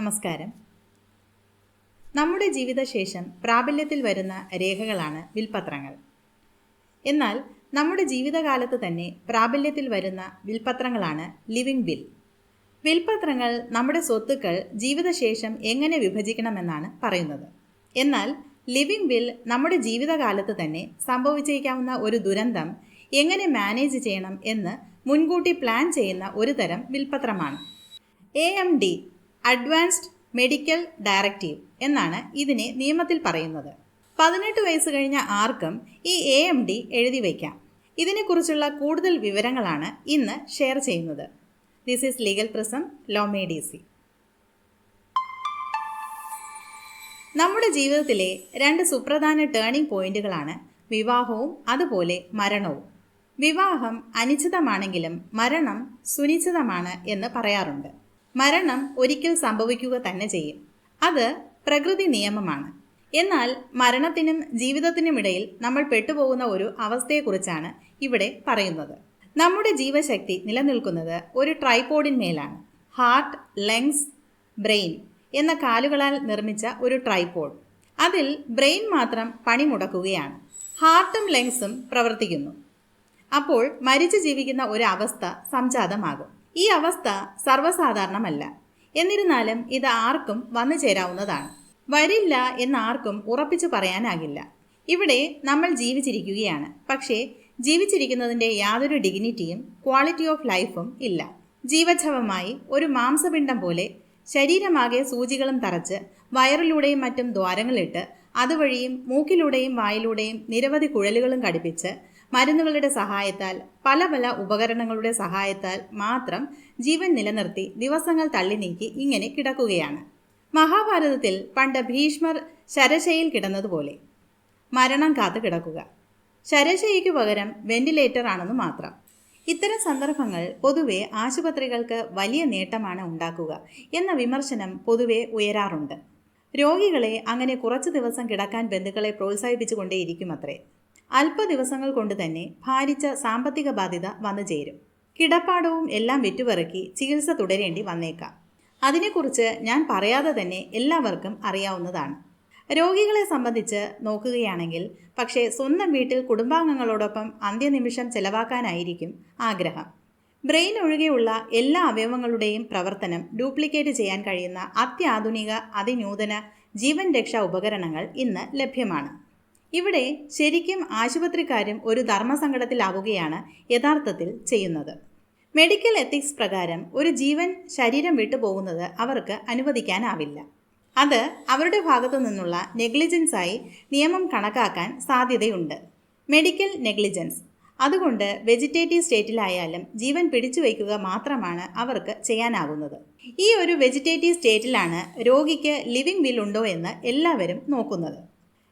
നമസ്കാരം. നമ്മുടെ ജീവിതശേഷം പ്രാബല്യത്തിൽ വരുന്ന രേഖകളാണ് വിൽപത്രങ്ങൾ. എന്നാൽ നമ്മുടെ ജീവിതകാലത്ത് തന്നെ പ്രാബല്യത്തിൽ വരുന്ന വിൽപത്രങ്ങളാണ് ലിവിംഗ് വിൽ വിൽപത്രങ്ങൾ നമ്മുടെ സ്വത്തുക്കൾ ജീവിതശേഷം എങ്ങനെ വിഭജിക്കണമെന്നാണ് പറയുന്നത്. എന്നാൽ ലിവിംഗ് വിൽ നമ്മുടെ ജീവിതകാലത്ത് തന്നെ സംഭവിച്ചേക്കാവുന്ന ഒരു ദുരന്തം എങ്ങനെ മാനേജ് ചെയ്യണം എന്ന് മുൻകൂട്ടി പ്ലാൻ ചെയ്യുന്ന ഒരു തരം വിൽപത്രമാണ്. A M D advanced medical directive എന്നാണ് ഇതിനെ നിയമത്തിൽ പറയുന്നത്. പതിനെട്ട് വയസ്സ് കഴിഞ്ഞ ആർക്കും ഈ എ എം ഡി എഴുതി വയ്ക്കാം. ഇതിനെക്കുറിച്ചുള്ള കൂടുതൽ വിവരങ്ങളാണ് ഇന്ന് ഷെയർ ചെയ്യുന്നത്. This is legal prism law me D C നമ്മുടെ ജീവിതത്തിലെ രണ്ട് സുപ്രധാന ടേണിംഗ് പോയിന്റുകളാണ് വിവാഹവും അതുപോലെ മരണവും. വിവാഹം അനിശ്ചിതമാണെങ്കിലും മരണം സുനിശ്ചിതമാണ് എന്ന് പറയാറുണ്ട്. മരണം ഒരിക്കൽ സംഭവിക്കുക തന്നെ ചെയ്യും. അത് പ്രകൃതി നിയമമാണ്. എന്നാൽ മരണത്തിനും ജീവിതത്തിനുമിടയിൽ നമ്മൾ പെട്ടുപോകുന്ന ഒരു അവസ്ഥയെക്കുറിച്ചാണ് ഇവിടെ പറയുന്നത്. നമ്മുടെ ജീവശക്തി നിലനിൽക്കുന്നത് ഒരു ട്രൈപോഡിന്മേലാണ് ഹാർട്ട് ലങ്സ് ബ്രെയിൻ എന്ന കാലുകളാൽ നിർമ്മിച്ച ഒരു ട്രൈപോഡ്. അതിൽ ബ്രെയിൻ മാത്രം പണിമുടക്കുകയാണ്. ഹാർട്ടും ലങ്സും പ്രവർത്തിക്കുന്നു. അപ്പോൾ മരിച്ചു ജീവിക്കുന്ന ഒരു അവസ്ഥ സംജാതമാകും. ഈ അവസ്ഥ സർവസാധാരണമല്ല. എന്നിരുന്നാലും ഇത് ആർക്കും വന്നു ചേരാവുന്നതാണ്. വരില്ല എന്ന് ആർക്കും ഉറപ്പിച്ചു പറയാനാകില്ല. ഇവിടെ നമ്മൾ ജീവിച്ചിരിക്കുകയാണ്. പക്ഷേ ജീവിച്ചിരിക്കുന്നതിന്റെ യാതൊരു ഡിഗ്നിറ്റിയും ക്വാളിറ്റി ഓഫ് ലൈഫും ഇല്ല. ജീവച്ഛവമായി ഒരു മാംസപിണ്ഡം പോലെ ശരീരമാകെ സൂചികളും തറച്ച് വയറിലൂടെയും മറ്റും ദ്വാരങ്ങളിട്ട് അതുവഴിയും മൂക്കിലൂടെയും വായിലൂടെയും നിരവധി കുഴലുകളും ഘടിപ്പിച്ച് മരുന്നുകളുടെ സഹായത്താൽ പല പല ഉപകരണങ്ങളുടെ സഹായത്താൽ മാത്രം ജീവൻ നിലനിർത്തി ദിവസങ്ങൾ തള്ളി നീക്കി ഇങ്ങനെ കിടക്കുകയാണ്. മഹാഭാരതത്തിൽ പണ്ട് ഭീഷ്മർ ശരശയിൽ കിടന്നതുപോലെ. മരണം കാത്തു കിടക്കുക. ശരശയ്ക്ക് പകരം വെന്റിലേറ്റർ ആണെന്ന് മാത്രം. ഇത്തരം സന്ദർഭങ്ങൾ പൊതുവെ ആശുപത്രികൾക്ക് വലിയ നേട്ടമാണ് ഉണ്ടാക്കുക എന്ന വിമർശനം പൊതുവെ ഉയരാറുണ്ട്. രോഗികളെ അങ്ങനെ കുറച്ച് ദിവസം കിടക്കാൻ ബന്ധുക്കളെ പ്രോത്സാഹിപ്പിച്ചുകൊണ്ടേയിരിക്കുമത്രേ അല്പ ദിവസങ്ങൾ കൊണ്ട് തന്നെ ഭാരിച്ച സാമ്പത്തിക ബാധ്യത വന്നു ചേരും. കിടപ്പാടവും എല്ലാം വിറ്റുപെറുക്കി ചികിത്സ തുടരേണ്ടി വന്നേക്കാം. അതിനെക്കുറിച്ച് ഞാൻ പറയാതെ തന്നെ എല്ലാവർക്കും അറിയാവുന്നതാണ്. രോഗികളെ സംബന്ധിച്ച് നോക്കുകയാണെങ്കിൽ പക്ഷേ സ്വന്തം വീട്ടിൽ കുടുംബാംഗങ്ങളോടൊപ്പം അന്ത്യനിമിഷം ചെലവാക്കാനായിരിക്കും ആഗ്രഹം. ബ്രെയിൻ ഒഴികെയുള്ള എല്ലാ അവയവങ്ങളുടെയും പ്രവർത്തനം ഡ്യൂപ്ലിക്കേറ്റ് ചെയ്യാൻ കഴിയുന്ന അത്യാധുനിക അതിനൂതന ജീവൻ രക്ഷാ ഉപകരണങ്ങൾ ഇന്ന് ലഭ്യമാണ്. ഇവിടെ ശരിക്കും ആശുപത്രിക്കാരും ഒരു ധർമ്മസങ്കടത്തിലാവുകയാണ് യഥാർത്ഥത്തിൽ ചെയ്യുന്നത്. മെഡിക്കൽ എത്തിക്സ് പ്രകാരം ഒരു ജീവൻ ശരീരം വിട്ടുപോകുന്നത് അവർക്ക് അനുവദിക്കാനാവില്ല. അത് അവരുടെ ഭാഗത്തു നിന്നുള്ള നെഗ്ലിജൻസായി നിയമം കണക്കാക്കാൻ സാധ്യതയുണ്ട്. മെഡിക്കൽ നെഗ്ലിജൻസ് അതുകൊണ്ട് വെജിറ്റേറ്റീവ് സ്റ്റേറ്റിലായാലും ജീവൻ പിടിച്ചു വയ്ക്കുക മാത്രമാണ് അവർക്ക് ചെയ്യാനാകുന്നത് ഈ ഒരു വെജിറ്റേറ്റീവ് സ്റ്റേറ്റിലാണ് രോഗിക്ക് ലിവിംഗ് വിൽ ഉണ്ടോ എന്ന് എല്ലാവരും നോക്കുന്നത്.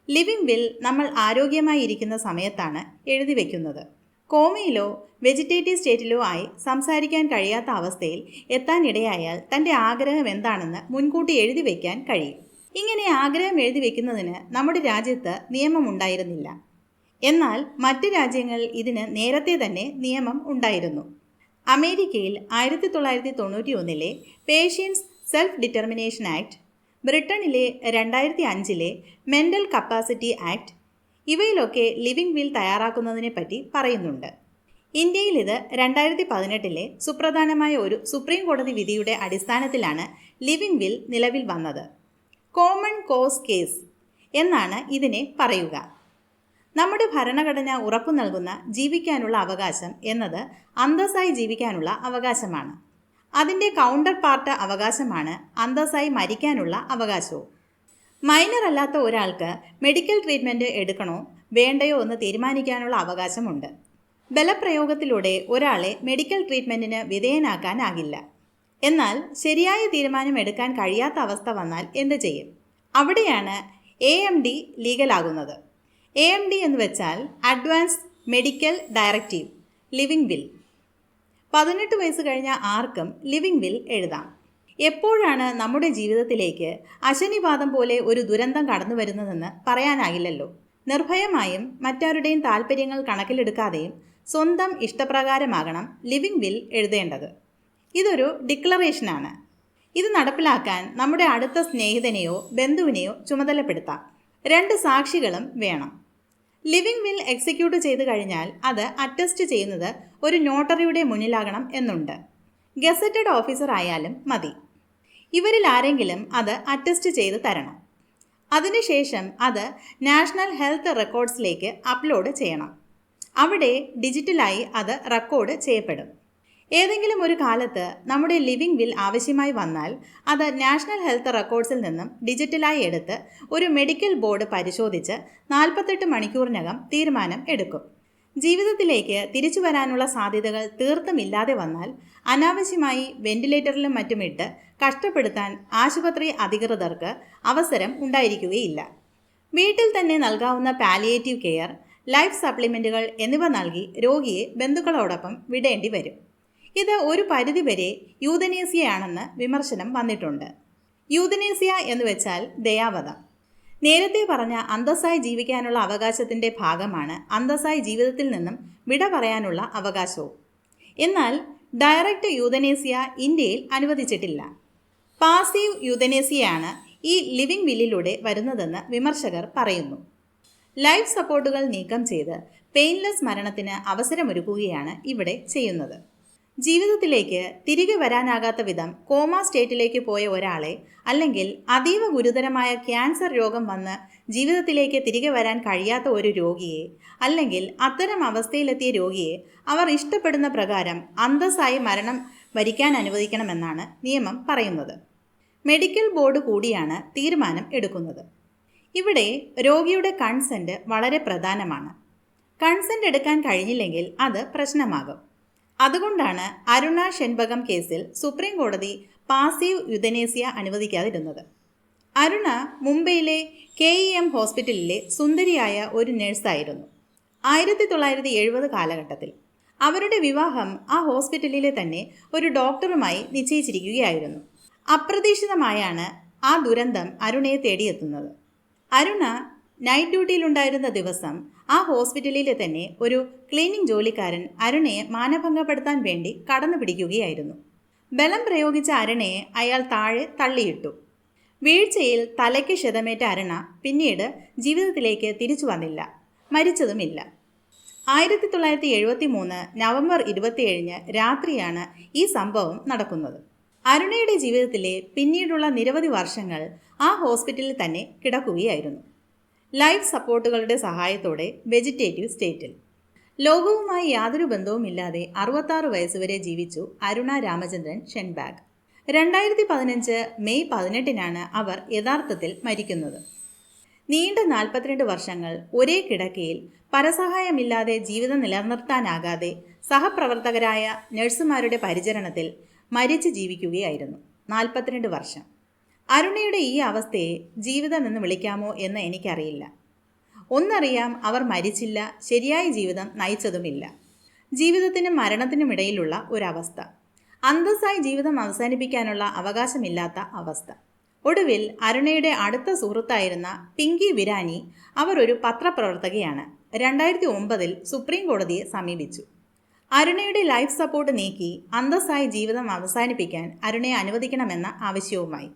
ലിവിംഗ് വിൽ നമ്മൾ ആരോഗ്യമായി ഇരിക്കുന്ന സമയത്താണ് എഴുതി വയ്ക്കുന്നത് കോമയിലോ വെജിറ്റേറ്റീവ് സ്റ്റേറ്റിലോ ആയി സംസാരിക്കാൻ കഴിയാത്ത അവസ്ഥയിൽ എത്താനിടയായാൽ തന്റെ ആഗ്രഹം എന്താണെന്ന് മുൻകൂട്ടി എഴുതി വയ്ക്കാൻ കഴിയും. ഇങ്ങനെ ആഗ്രഹം എഴുതി വയ്ക്കുന്നതിന് നമ്മുടെ രാജ്യത്ത് നിയമമുണ്ടായിരുന്നില്ല എന്നാൽ മറ്റ് രാജ്യങ്ങളിൽ ഇതിന് നേരത്തെ തന്നെ നിയമം ഉണ്ടായിരുന്നു. അമേരിക്കയിൽ ആയിരത്തി തൊള്ളായിരത്തി തൊണ്ണൂറ്റി ഒന്നിലെ പേഷ്യൻസ് സെൽഫ് ഡിറ്റർമിനേഷൻ ആക്ട് ബ്രിട്ടനിലെ രണ്ടായിരത്തി അഞ്ചിലെ മെന്റൽ കപ്പാസിറ്റി ആക്ട് ഇവയിലൊക്കെ ലിവിംഗ് വിൽ തയ്യാറാക്കുന്നതിനെ പറ്റി പറയുന്നുണ്ട്. ഇന്ത്യയിൽ ഇത് രണ്ടായിരത്തി പതിനെട്ടിലെ സുപ്രധാനമായ ഒരു സുപ്രീം കോടതി വിധിയുടെ അടിസ്ഥാനത്തിലാണ് ലിവിംഗ് വിൽ നിലവിൽ വന്നത്. കോമൺ കോസ് കേസ് എന്നാണ് ഇതിനെ പറയുക. നമ്മുടെ ഭരണഘടന ഉറപ്പു നൽകുന്ന ജീവിക്കാനുള്ള അവകാശം എന്നത് അന്തസ്സായി ജീവിക്കാനുള്ള അവകാശമാണ്. അതിന്റെ കൗണ്ടർ പാർട്ട് അവകാശമാണ് അന്തസ്സായി മരിക്കാനുള്ള അവകാശവും. മൈനർ അല്ലാത്ത ഒരാൾക്ക് മെഡിക്കൽ ട്രീറ്റ്മെന്റ് എടുക്കണോ വേണ്ടയോ എന്ന് തീരുമാനിക്കാനുള്ള അവകാശമുണ്ട്. ബലപ്രയോഗത്തിലൂടെ ഒരാളെ മെഡിക്കൽ ട്രീറ്റ്മെന്റിന് വിധേയനാക്കാനാകില്ല. എന്നാൽ ശരിയായ തീരുമാനം എടുക്കാൻ കഴിയാത്ത അവസ്ഥ വന്നാൽ എന്ത് ചെയ്യും? അവിടെയാണ് എ എം ഡി ലീഗലാകുന്നത് എ എം ഡി എന്ന് വെച്ചാൽ advance medical directive living will പതിനെട്ട് വയസ്സ് കഴിഞ്ഞ ആർക്കും ലിവിംഗ് വിൽ എഴുതാം. എപ്പോഴാണ് നമ്മുടെ ജീവിതത്തിലേക്ക് അശനിപാതം പോലെ ഒരു ദുരന്തം കടന്നു വരുന്നതെന്ന് പറയാനാകില്ലല്ലോ നിർഭയമായും മറ്റാരുടെയും താല്പര്യങ്ങൾ കണക്കിലെടുക്കാതെയും സ്വന്തം ഇഷ്ടപ്രകാരമാകണം ലിവിംഗ് വിൽ എഴുതേണ്ടത്. ഇതൊരു ഡിക്ലറേഷനാണ്. ഇത് നടപ്പിലാക്കാൻ നമ്മുടെ അടുത്ത സ്നേഹിതനെയോ ബന്ധുവിനെയോ ചുമതലപ്പെടുത്താം. രണ്ട് സാക്ഷികളും വേണം. ലിവിംഗ് വിൽ എക്സിക്യൂട്ട് ചെയ്തു കഴിഞ്ഞാൽ അത് അറ്റസ്റ്റ് ചെയ്യുന്നത് ഒരു നോട്ടറിയുടെ മുന്നിലാകണം എന്നുണ്ട്. ഗസറ്റഡ് ഓഫീസർ ആയാലും മതി. ഇവരിൽ ആരെങ്കിലും അത് അറ്റസ്റ്റ് ചെയ്ത് തരണം. അതിനുശേഷം അത് നാഷണൽ ഹെൽത്ത് റെക്കോർഡ്സിലേക്ക് അപ്ലോഡ് ചെയ്യണം. അവിടെ ഡിജിറ്റലായി അത് റെക്കോർഡ് ചെയ്യപ്പെടും. ഏതെങ്കിലും ഒരു കാലത്ത് നമ്മുടെ ലിവിംഗ് വിൽ ആവശ്യമായി വന്നാൽ അത് നാഷണൽ ഹെൽത്ത് റെക്കോർഡ്സിൽ നിന്നും ഡിജിറ്റലായി എടുത്ത് ഒരു മെഡിക്കൽ ബോർഡ് പരിശോധിച്ച് നാൽപ്പത്തെട്ട് മണിക്കൂറിനകം തീരുമാനം എടുക്കും. ജീവിതത്തിലേക്ക് തിരിച്ചു വരാനുള്ള സാധ്യതകൾ തീർത്തും ഇല്ലാതെ വന്നാൽ അനാവശ്യമായി വെന്റിലേറ്ററിലും മറ്റുമിട്ട് കഷ്ടപ്പെടുത്താൻ ആശുപത്രി അധികൃതർക്ക് അവസരം ഉണ്ടായിരിക്കുകയില്ല. വീട്ടിൽ തന്നെ നൽകാവുന്ന പാലിയേറ്റീവ് കെയർ ലൈഫ് സപ്ലിമെന്റുകൾ എന്നിവ നൽകി രോഗിയെ ബന്ധുക്കളോടൊപ്പം വിടേണ്ടി വരും. ഇത് ഒരു പരിധിവരെ യൂതനേസിയയാണെന്ന് വിമർശനം വന്നിട്ടുണ്ട്. യൂതനേസിയ എന്ന് വെച്ചാൽ ദയാവധം നേരത്തെ പറഞ്ഞ അന്തസ്സായി ജീവിക്കാനുള്ള അവകാശത്തിന്റെ ഭാഗമാണ് അന്തസ്സായി ജീവിതത്തിൽ നിന്നും വിട പറയാനുള്ള അവകാശവും. എന്നാൽ ഡയറക്റ്റ് യൂതനേസിയ ഇന്ത്യയിൽ അനുവദിച്ചിട്ടില്ല. പാസീവ് യൂതനേസിയയാണ് ഈ ലിവിംഗ് വില്ലിലൂടെ വരുന്നതെന്ന് വിമർശകർ പറയുന്നു. ലൈഫ് സപ്പോർട്ടുകൾ നീക്കം ചെയ്ത് പെയിൻലെസ് മരണത്തിന് അവസരമൊരുക്കുകയാണ് ഇവിടെ ചെയ്യുന്നത്. ജീവിതത്തിലേക്ക് തിരികെ വരാനാകാത്ത വിധം കോമ സ്റ്റേറ്റിലേക്ക് പോയ ഒരാളെ അല്ലെങ്കിൽ അതീവ ഗുരുതരമായ ക്യാൻസർ രോഗം വന്ന് ജീവിതത്തിലേക്ക് തിരികെ വരാൻ കഴിയാത്ത ഒരു രോഗിയെ അല്ലെങ്കിൽ അത്തരം അവസ്ഥയിലെത്തിയ രോഗിയെ അവർ ഇഷ്ടപ്പെടുന്ന പ്രകാരം അന്തസ്സായി മരണം വരിക്കാൻ അനുവദിക്കണമെന്നാണ് നിയമം പറയുന്നത്. മെഡിക്കൽ ബോർഡ് കൂടിയാണ് തീരുമാനം എടുക്കുന്നത്. ഇവിടെ രോഗിയുടെ കൺസെന്റ് വളരെ പ്രധാനമാണ്. കൺസെന്റ് എടുക്കാൻ കഴിഞ്ഞില്ലെങ്കിൽ അത് പ്രശ്നമാകും. അതുകൊണ്ടാണ് അരുണ ഷെൻബകം കേസിൽ സുപ്രീം കോടതി പാസീവ് യുദ്ധനേസ്യ അനുവദിക്കാതിരുന്നത്. അരുണ മുംബൈയിലെ കെ ഇ എം ഹോസ്പിറ്റലിലെ സുന്ദരിയായ ഒരു നഴ്സായിരുന്നു. ആയിരത്തി തൊള്ളായിരത്തി എഴുപത് കാലഘട്ടത്തിൽ അവരുടെ വിവാഹം ആ ഹോസ്പിറ്റലിലെ തന്നെ ഒരു ഡോക്ടറുമായി നിശ്ചയിച്ചിരിക്കുകയായിരുന്നു. അപ്രതീക്ഷിതമായാണ് ആ ദുരന്തം അരുണയെ തേടിയെത്തുന്നത്. അരുണ നൈറ്റ് ഡ്യൂട്ടിയിലുണ്ടായിരുന്ന ദിവസം ആ ഹോസ്പിറ്റലിലെ തന്നെ ഒരു ക്ലീനിംഗ് ജോലിക്കാരൻ അരുണയെ മാനഭംഗപ്പെടുത്താൻ വേണ്ടി കടന്നു പിടിക്കുകയായിരുന്നു. ബലം പ്രയോഗിച്ച അരുണയെ അയാൾ താഴെ തള്ളിയിട്ടു. വീഴ്ചയിൽ തലയ്ക്ക് ക്ഷതമേറ്റ അരുണ പിന്നീട് ജീവിതത്തിലേക്ക് തിരിച്ചു വന്നില്ല. മരിച്ചതുമില്ല. ആയിരത്തി തൊള്ളായിരത്തി എഴുപത്തി മൂന്ന് നവംബർ ഇരുപത്തിയേഴിന് രാത്രിയാണ് ഈ സംഭവം നടക്കുന്നത്. അരുണയുടെ ജീവിതത്തിലെ പിന്നീടുള്ള നിരവധി വർഷങ്ങൾ ആ ഹോസ്പിറ്റലിൽ തന്നെ കിടക്കുകയായിരുന്നു. ലൈഫ് സപ്പോർട്ടുകളുടെ സഹായത്തോടെ വെജിറ്റേറ്റീവ് സ്റ്റേറ്റിൽ. ലോകവുമായി യാതൊരു ബന്ധവുമില്ലാതെ അറുപത്താറ് വയസ്സുവരെ ജീവിച്ചു അരുണ രാമചന്ദ്രൻ ഷെൻബാഗ്. രണ്ടായിരത്തി പതിനഞ്ച് മെയ് പതിനെട്ടിനാണ് അവർ യഥാർത്ഥത്തിൽ മരിക്കുന്നത്. നീണ്ട നാൽപ്പത്തിരണ്ട് വർഷങ്ങൾ ഒരേ കിടക്കയിൽ പരസഹായമില്ലാതെ ജീവിതം നിലനിർത്താനാകാതെ സഹപ്രവർത്തകരായ നഴ്സുമാരുടെ പരിചരണത്തിൽ മരിച്ചു ജീവിക്കുകയായിരുന്നു നാൽപ്പത്തിരണ്ട് വർഷം. അരുണയുടെ ഈ അവസ്ഥയെ ജീവിതം എന്ന് വിളിക്കാമോ എന്ന് എനിക്കറിയില്ല. ഒന്നറിയാം അവർ മരിച്ചില്ല ശരിയായ ജീവിതം നയിച്ചതുമില്ല. ജീവിതത്തിനും മരണത്തിനും ഇടയിലുള്ള ഒരവസ്ഥ. അന്തസ്സായി ജീവിതം അവസാനിപ്പിക്കാനുള്ള അവകാശമില്ലാത്ത അവസ്ഥ. ഒടുവിൽ അരുണയുടെ അടുത്ത സുഹൃത്തായിരുന്ന പിങ്കി വിരാനി അവർ ഒരു പത്രപ്രവർത്തകയാണ്. രണ്ടായിരത്തി ഒമ്പതിൽ സുപ്രീം കോടതിയെ സമീപിച്ചു. അരുണയുടെ ലൈഫ് സപ്പോർട്ട് നീക്കി അന്തസ്സായി ജീവിതം അവസാനിപ്പിക്കാൻ അരുണയെ അനുവദിക്കണമെന്ന ആവശ്യവുമായി.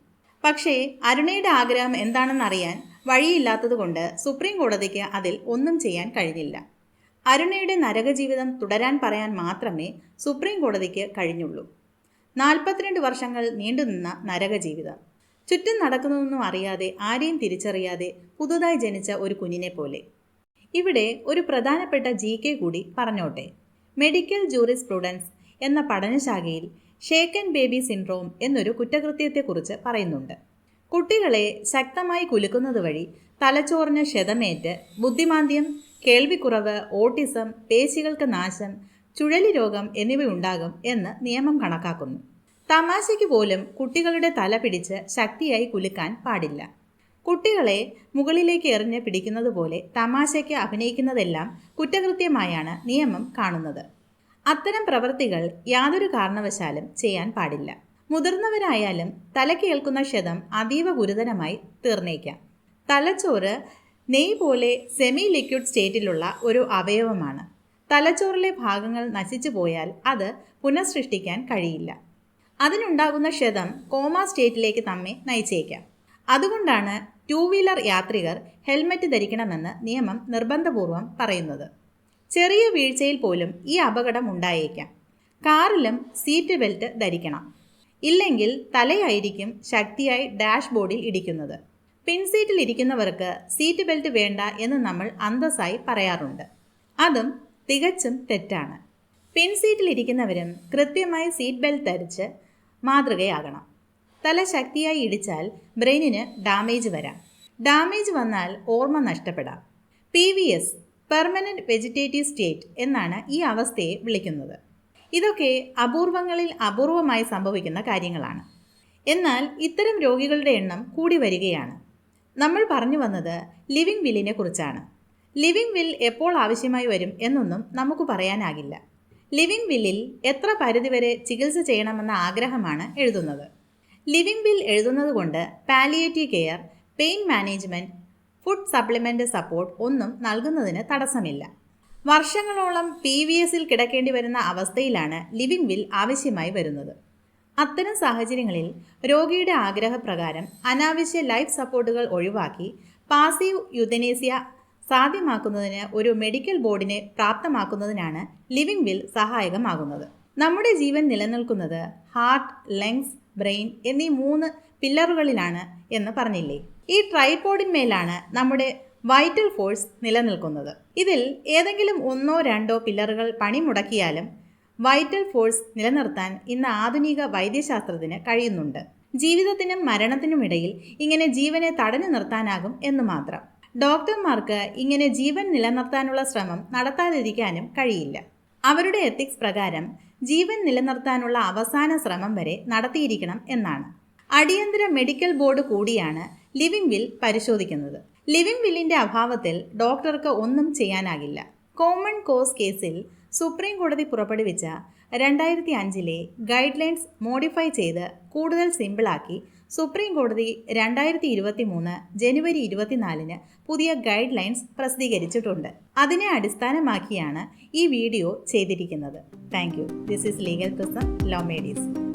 പക്ഷേ അരുണയുടെ ആഗ്രഹം എന്താണെന്നറിയാൻ വഴിയില്ലാത്തതുകൊണ്ട് സുപ്രീം കോടതിക്ക് അതിൽ ഒന്നും ചെയ്യാൻ കഴിഞ്ഞില്ല. അരുണയുടെ നരകജീവിതം തുടരാൻ പറയാൻ മാത്രമേ സുപ്രീം കോടതിക്ക് കഴിഞ്ഞുള്ളൂ. നാൽപ്പത്തിരണ്ട് വർഷങ്ങൾ നീണ്ടുനിന്ന നരകജീവിതം. ചുറ്റും നടക്കുന്നതൊന്നും അറിയാതെ ആരെയും തിരിച്ചറിയാതെ പുതുതായി ജനിച്ച ഒരു കുഞ്ഞിനെ പോലെ. ഇവിടെ ഒരു പ്രധാനപ്പെട്ട ജി കെ കൂടി പറഞ്ഞോട്ടെ. മെഡിക്കൽ ജൂറിസ്പ്രുഡൻസ് എന്ന പഠനശാഖയിൽ ഷേക്കൻ ബേബി സിൻഡ്രോം എന്നൊരു കുറ്റകൃത്യത്തെക്കുറിച്ച് പറയുന്നുണ്ട്. കുട്ടികളെ ശക്തമായി കുലുക്കുന്നത് വഴി തലച്ചോറിന് ക്ഷതമേറ്റ് ബുദ്ധിമാന്ദ്യം കേൾവിക്കുറവ് ഓട്ടിസം പേശികൾക്ക് നാശം ചുഴലി രോഗം എന്നിവയുണ്ടാകും എന്ന് നിയമം കണക്കാക്കുന്നു. തമാശയ്ക്ക് പോലും കുട്ടികളുടെ തല പിടിച്ച് ശക്തിയായി കുലുക്കാൻ പാടില്ല. കുട്ടികളെ മുകളിലേക്ക് എറിഞ്ഞ് പിടിക്കുന്നത് പോലെ തമാശയ്ക്ക് അഭിനയിക്കുന്നതെല്ലാം കുറ്റകൃത്യമായാണ് നിയമം കാണുന്നത്. അത്തരം പ്രവൃത്തികൾ യാതൊരു കാരണവശാലും ചെയ്യാൻ പാടില്ല. മുതിർന്നവരായാലും തല കേൾക്കുന്ന ക്ഷതം അതീവ ഗുരുതരമായി തീർന്നേക്കാം. തലച്ചോറ് നെയ് പോലെ സെമി ലിക്വിഡ് സ്റ്റേറ്റിലുള്ള ഒരു അവയവമാണ്. തലച്ചോറിലെ ഭാഗങ്ങൾ നശിച്ചു പോയാൽ അത് പുനഃസൃഷ്ടിക്കാൻ കഴിയില്ല. അതിനുണ്ടാകുന്ന ക്ഷതം കോമ സ്റ്റേറ്റിലേക്ക് നമ്മെ നയിച്ചേക്കാം. അതുകൊണ്ടാണ് ടൂ വീലർ യാത്രികർ ഹെൽമറ്റ് ധരിക്കണമെന്ന് നിയമം നിർബന്ധപൂർവം പറയുന്നത്. ചെറിയ വീഴ്ചയിൽ പോലും ഈ അപകടം ഉണ്ടായേക്കാം. കാറിലും സീറ്റ് ബെൽറ്റ് ധരിക്കണം. ഇല്ലെങ്കിൽ തലയായിരിക്കും ശക്തിയായി ഡാഷ് ബോർഡിൽ ഇടിക്കുന്നത് പിൻസീറ്റിൽ ഇരിക്കുന്നവർക്ക് സീറ്റ് ബെൽറ്റ് വേണ്ട എന്ന് നമ്മൾ അന്തസ്സായി പറയാറുണ്ട്. അതും തികച്ചും തെറ്റാണ്. പിൻസീറ്റിൽ ഇരിക്കുന്നവരും കൃത്യമായി സീറ്റ് ബെൽറ്റ് ധരിച്ച് മാതൃകയാകണം. തല ശക്തിയായി ഇടിച്ചാൽ ബ്രെയിനിന് ഡാമേജ് വരാം. ഡാമേജ് വന്നാൽ ഓർമ്മ നഷ്ടപ്പെടാം. P V S permanent vegetative state എന്നാണ് ഈ അവസ്ഥയെ വിളിക്കുന്നത്. ഇതൊക്കെ അപൂർവങ്ങളിൽ അപൂർവമായി സംഭവിക്കുന്ന കാര്യങ്ങളാണ്. എന്നാൽ ഇത്തരം രോഗികളുടെ എണ്ണം കൂടി വരികയാണ്. നമ്മൾ പറഞ്ഞു വന്നത് ലിവിംഗ് വില്ലിനെ കുറിച്ചാണ്. ലിവിംഗ് വിൽ എപ്പോൾ ആവശ്യമായി വരും എന്നൊന്നും നമുക്ക് പറയാനാകില്ല. ലിവിംഗ് വില്ലിൽ എത്ര പരിധിവരെ ചികിത്സ ചെയ്യണമെന്ന ആഗ്രഹമാണ് എഴുതുന്നത്. ലിവിംഗ് വിൽ എഴുതുന്നത് കൊണ്ട് palliative care pain management food supplement support ഒന്നും നൽകുന്നതിന് തടസ്സമില്ല. വർഷങ്ങളോളം പി വി എസിൽ കിടക്കേണ്ടി വരുന്ന അവസ്ഥയിലാണ് ലിവിംഗ് വിൽ ആവശ്യമായി വരുന്നത്. അത്തരം സാഹചര്യങ്ങളിൽ രോഗിയുടെ ആഗ്രഹപ്രകാരം അനാവശ്യ ലൈഫ് സപ്പോർട്ടുകൾ ഒഴിവാക്കി പാസീവ് യുദ്ധനേസ്യ സാധ്യമാക്കുന്നതിന് ഒരു മെഡിക്കൽ ബോർഡിനെ പ്രാപ്തമാക്കുന്നതിനാണ് ലിവിംഗ് വിൽ സഹായകമാകുന്നത്. നമ്മുടെ ജീവൻ നിലനിൽക്കുന്നത് ഹാർട്ട് ലങ്സ് ബ്രെയിൻ എന്നീ മൂന്ന് പില്ലറുകളിലാണ് എന്ന് പറഞ്ഞില്ലേ? ഈ ട്രൈപോഡിന്മേലാണ് നമ്മുടെ വൈറ്റൽ ഫോഴ്സ് നിലനിൽക്കുന്നത്. ഇതിൽ ഏതെങ്കിലും ഒന്നോ രണ്ടോ പില്ലറുകൾ പണിമുടക്കിയാലും വൈറ്റൽ ഫോഴ്സ് നിലനിർത്താൻ ഇന്ന് ആധുനിക വൈദ്യശാസ്ത്രത്തിന് കഴിയുന്നുണ്ട്. ജീവിതത്തിനും മരണത്തിനുമിടയിൽ ഇങ്ങനെ ജീവനെ തടഞ്ഞു നിർത്താനാകും എന്ന് മാത്രം. ഡോക്ടർമാർക്ക് ഇങ്ങനെ ജീവൻ നിലനിർത്താനുള്ള ശ്രമം നടത്താതിരിക്കാനും കഴിയില്ല. അവരുടെ എത്തിക്സ് പ്രകാരം ജീവൻ നിലനിർത്താനുള്ള അവസാന ശ്രമം വരെ നടത്തിയിരിക്കണം എന്നാണ്. അടിയന്തര മെഡിക്കൽ ബോർഡ് കൂടിയാണ് ലിവിംഗ് വിൽ പരിശോധിക്കുന്നത്. ലിവിംഗ് വില്ലിന്റെ അഭാവത്തിൽ ഡോക്ടർക്ക് ഒന്നും ചെയ്യാനാകില്ല. കോമൺ കോസ് കേസിൽ സുപ്രീം കോടതി പുറപ്പെടുവിച്ച രണ്ടായിരത്തി അഞ്ചിലെ ഗൈഡ് ലൈൻസ് മോഡിഫൈ ചെയ്ത് കൂടുതൽ സിമ്പിളാക്കി സുപ്രീം കോടതി രണ്ടായിരത്തി ഇരുപത്തി മൂന്ന് ജനുവരി ഇരുപത്തിനാലിന് പുതിയ ഗൈഡ് ലൈൻസ് പ്രസിദ്ധീകരിച്ചിട്ടുണ്ട്. അതിനെ അടിസ്ഥാനമാക്കിയാണ് ഈ വീഡിയോ ചെയ്തിരിക്കുന്നത്. Thank you. This is legal prism law made easy